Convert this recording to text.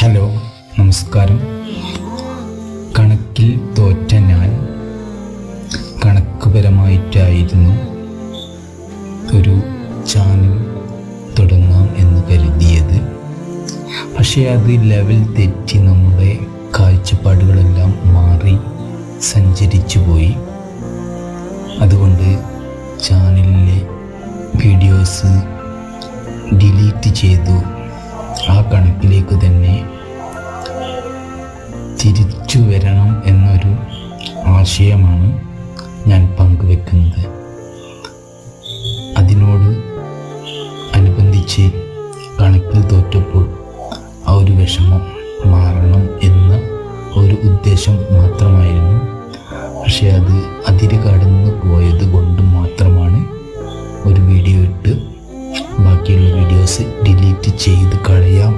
Hello നമസ്കാരം. കണക്കിൽ തോറ്റ ഞാൻ കണക്കുപരമായിട്ടായിരുന്നു ഒരു ചാനൽ തുടങ്ങാം എന്ന് കരുതിയത്. പക്ഷേ അത് ലെവൽ തെറ്റി നമ്മുടെ കാഴ്ചപ്പാടുകളെല്ലാം മാറി സഞ്ചരിച്ചു പോയി. അതുകൊണ്ട് ചാനലിലെ വീഡിയോസ് ഡിലീറ്റ് ചെയ്തു ആ കണക്കിലേക്ക് തിരിച്ചു വരണം എന്നൊരു ആശയമാണ് ഞാൻ പങ്കുവെക്കുന്നത്. അതിനോട് അനുബന്ധിച്ച് കണക്കിൽ തോറ്റപ്പോൾ ആ ഒരു വിഷമം മാറണം എന്ന ഒരു ഉദ്ദേശം മാത്രമായിരുന്നു. പക്ഷേ അത് അതിര് കടന്നു പോയത് കൊണ്ട് മാത്രമാണ് ഒരു വീഡിയോ ഇട്ട് ബാക്കിയുള്ള വീഡിയോസ് ഡിലീറ്റ് ചെയ്ത് കളയാം